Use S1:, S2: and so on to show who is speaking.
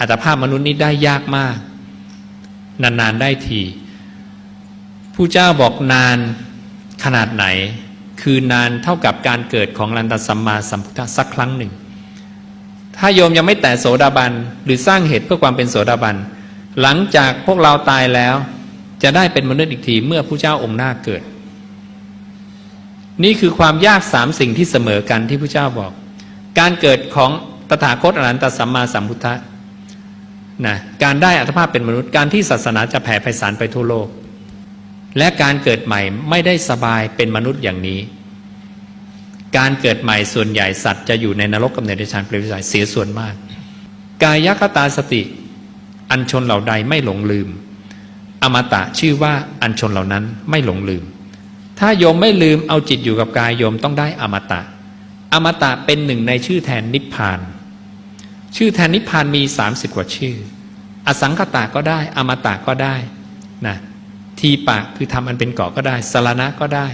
S1: อัตภาพมนุษย์นี้ได้ยากมาก นานๆได้ทีผู้เจ้าบอกนานขนาดไหน คือนานเท่ากับการเกิดของลันตสัมมาสัมพุทธะสักครั้งหนึ่ง ถ้าโยมยังไม่แตะโสดาบัน หรือสร้างเหตุเพื่อความเป็นโสดาบัน หลังจากพวกเราตายแล้ว จะได้เป็นมนุษย์อีกทีเมื่อผู้เจ้าองค์หน้าเกิด นี่คือความยากสามสิ่งที่เสมอกันที่ผู้เจ้าบอก การเกิดของตถาคตอรหันตสัมมาสัมพุทธะ นะการได้อัตภาพเป็นมนุษย์การที่ศาสนาจะแผ่ไพศาลไปทั่วโลก และการเกิดใหม่ไม่ได้สบายเป็นมนุษย์อย่างนี้ การเกิดใหม่ส่วนใหญ่สัตว์จะอยู่ในนรกกับในเดชานเปรตวิสัยเสียส่วนมาก กายคตาสติ อันชนเหล่าใดไม่หลงลืม อมตะชื่อว่าอันชนเหล่านั้นไม่หลงลืม ถ้าโยมไม่ลืมเอาจิตอยู่กับกายโยมต้องได้อมตะ อมตะเป็นหนึ่งในชื่อแทนนิพพาน ชื่อแทนนิพพานมี 30 กว่าชื่อ อสังขตาก็ได้ อมตะก็ได้นะทีปะคือทำอันเป็นเกาะก็ได้สารณะก็ได้